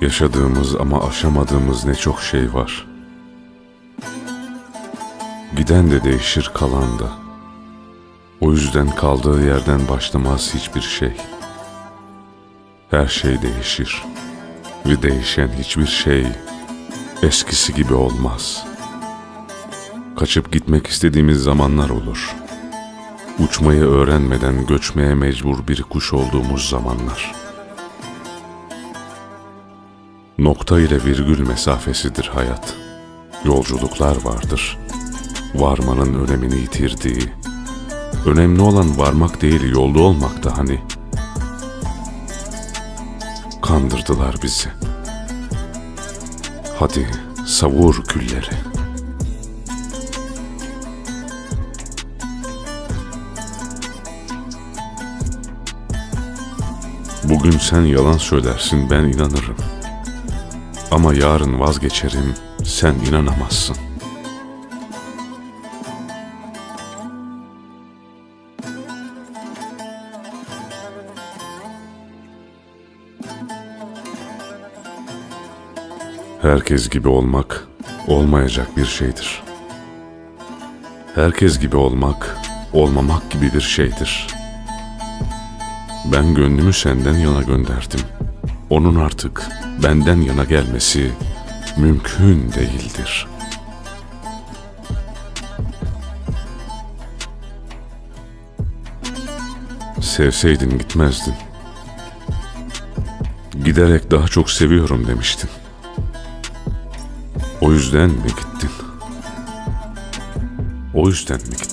Yaşadığımız ama aşamadığımız ne çok şey var. Giden de değişir kalan da. O yüzden kaldığı yerden başlamaz hiçbir şey. Her şey değişir. Ve değişen hiçbir şey eskisi gibi olmaz. Kaçıp gitmek istediğimiz zamanlar olur. Uçmayı öğrenmeden göçmeye mecbur bir kuş olduğumuz zamanlar. Nokta ile virgül mesafesidir hayat. Yolculuklar vardır. Varmanın önemini yitirdiği. Önemli olan varmak değil yolda olmak da hani. Kandırdılar bizi. Hadi savur külleri. Bugün sen yalan söylersin ben inanırım. Ama yarın vazgeçerim sen inanamazsın. Herkes gibi olmak olmayacak bir şeydir. Herkes gibi olmak olmamak gibi bir şeydir. Ben gönlümü senden yana gönderdim. Onun artık benden yana gelmesi mümkün değildir. Sevseydin gitmezdin. Giderek daha çok seviyorum demiştin. O yüzden mi gittin? O yüzden mi gittin?